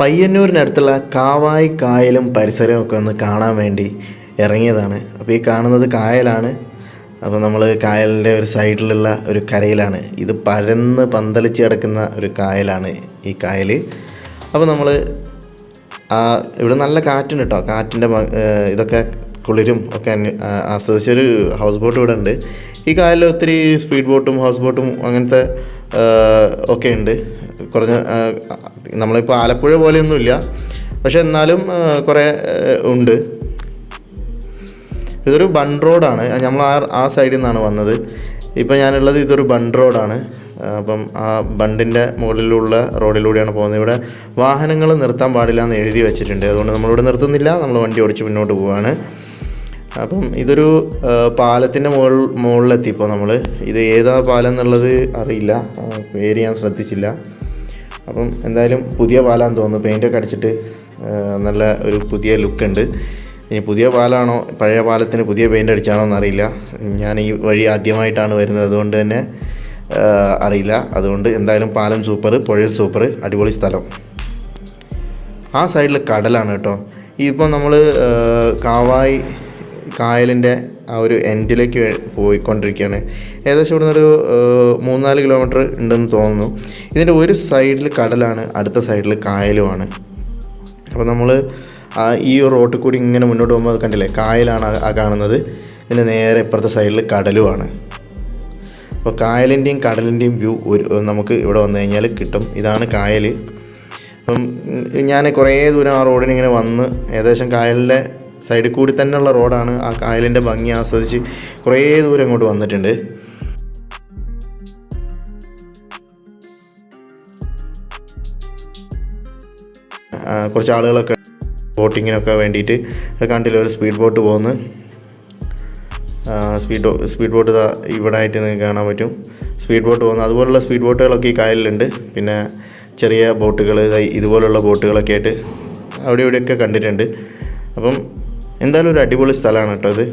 പയ്യന്നൂരിനടുത്തുള്ള കാവായി കായലും പരിസരവും ഒക്കെ ഒന്ന് കാണാൻ വേണ്ടി ഇറങ്ങിയതാണ്. അപ്പോൾ ഈ കാണുന്നത് കായലാണ്. അപ്പോൾ നമ്മൾ കായലിന്റെ ഒരു സൈഡിലുള്ള ഒരു കരയിലാണ്. ഇത് പരന്ന് പന്തലിച്ച് കിടക്കുന്ന ഒരു കായലാണ് ഈ കായൽ അപ്പോൾ നമ്മൾ ആ ഇവിടെ നല്ല കാറ്റുണ്ട് കേട്ടോ കാറ്റിന്റെ ഇതൊക്കെ കുളിരും ഒക്കെ ആസ്വദിച്ചൊരു ഹൗസ് ബോട്ട് ഇവിടെ ഉണ്ട്. ഈ കായലിൽ ഒത്തിരി സ്പീഡ് ബോട്ടും ഹൗസ് ബോട്ടും അങ്ങനത്തെ ഒക്കെ ഉണ്ട്. കുറഞ്ഞ നമ്മളിപ്പോൾ ആലപ്പുഴ പോലെയൊന്നുമില്ല. പക്ഷെ എന്നാലും കുറേ ഉണ്ട്. ഇതൊരു ബൺ റോഡാണ്. നമ്മൾ ആ ആ സൈഡിൽ നിന്നാണ് വന്നത്. ഇപ്പം ഞാനുള്ളത് ഇതൊരു ബൺ റോഡാണ്. അപ്പം ആ ബണ്ടിന്റെ മുകളിലുള്ള റോഡിലൂടെയാണ് പോകുന്നത്. ഇവിടെ വാഹനങ്ങൾ നിർത്താൻ പാടില്ല എന്ന് എഴുതി വെച്ചിട്ടുണ്ട്. അതുകൊണ്ട് നമ്മളിവിടെ നിർത്തുന്നില്ല. നമ്മൾ വണ്ടി ഓടിച്ച് മുന്നോട്ട് പോവാണ്. അപ്പം ഇതൊരു പാലത്തിന്റെ മുകളിൽ മുകളിലെത്തിയപ്പോൾ നമ്മൾ ഇത് ഏതാ പാലം എന്നുള്ളത് അറിയില്ല. പേര് ഞാൻ ശ്രദ്ധിച്ചില്ല. അപ്പം എന്തായാലും പുതിയ പാലാന്ന് തോന്നുന്നു. പെയിന്റൊക്കെ അടിച്ചിട്ട് നല്ല ഒരു പുതിയ ലുക്ക് ഉണ്ട്. ഇനി പുതിയ പാലാണോ പഴയ പാലത്തിന് പുതിയ പെയിന്റ് അടിച്ചാണോ എന്നറിയില്ല. ഞാൻ ഈ വഴി ആദ്യമായിട്ടാണ് വരുന്നത്. അതുകൊണ്ട് തന്നെ അറിയില്ല. അതുകൊണ്ട് എന്തായാലും പാലം സൂപ്പർ പുഴയും സൂപ്പർ അടിപൊളി സ്ഥലം. ആ സൈഡിൽ കടലാണ് കേട്ടോ. ഇപ്പോൾ നമ്മൾ കാവായി കായലിന്റെ ആ ഒരു എൻഡിലേക്ക് പോയിക്കൊണ്ടിരിക്കുകയാണ്. ഏകദേശം ഇവിടുന്ന് ഒരു മൂന്നാൽ കിലോമീറ്റർ ഉണ്ടെന്ന് തോന്നുന്നു. ഇതിന്റെ ഒരു സൈഡിൽ കടലാണ് അടുത്ത സൈഡിൽ കായലുമാണ്. അപ്പോൾ നമ്മൾ ഈ റോട്ടിൽ കൂടി ഇങ്ങനെ മുന്നോട്ട് പോകുമ്പോൾ അത് കണ്ടില്ലേ? കായലാണ് ആ- കാണുന്നത്. ഇതിന്റെ നേരെ ഇപ്പുറത്തെ സൈഡിൽ കടലുമാണ്. അപ്പോൾ കായലിന്റെയും കടലിന്റെയും വ്യൂ ഒരു നമുക്ക് ഇവിടെ വന്നു കഴിഞ്ഞാൽ കിട്ടും. ഇതാണ് കായൽ അപ്പം ഞാൻ കുറേ ദൂരം ആ റോഡിന് ഇങ്ങനെ വന്ന് ഏകദേശം കായലിന്റെ സൈഡിൽ കൂടി തന്നെയുള്ള റോഡാണ് ആ കായലിന്റെ ഭംഗി ആസ്വദിച്ച് കുറേ ദൂരം അങ്ങോട്ട് വന്നിട്ടുണ്ട്. കുറച്ച് ആളുകളൊക്കെ ബോട്ടിങ്ങിനൊക്കെ വേണ്ടിയിട്ട് കണ്ടില്ല ഒരു സ്പീഡ് ബോട്ട് പോകുന്നു സ്പീഡ് സ്പീഡ് ബോട്ട് ഇവിടെ ആയിട്ട് നിങ്ങൾക്ക് കാണാൻ പറ്റും. സ്പീഡ് ബോട്ട് പോകുന്നു അതുപോലുള്ള സ്പീഡ് ബോട്ടുകളൊക്കെ ഈ കായലിലുണ്ട്. പിന്നെ ചെറിയ ബോട്ടുകൾ ഇതുപോലുള്ള ബോട്ടുകളൊക്കെ ആയിട്ട് അവിടെ ഇവിടെയൊക്കെ കണ്ടിട്ടുണ്ട്. അപ്പം എന്തായാലും ഒരു അടിപൊളി സ്ഥലമാണ് കേട്ടോ ഇത്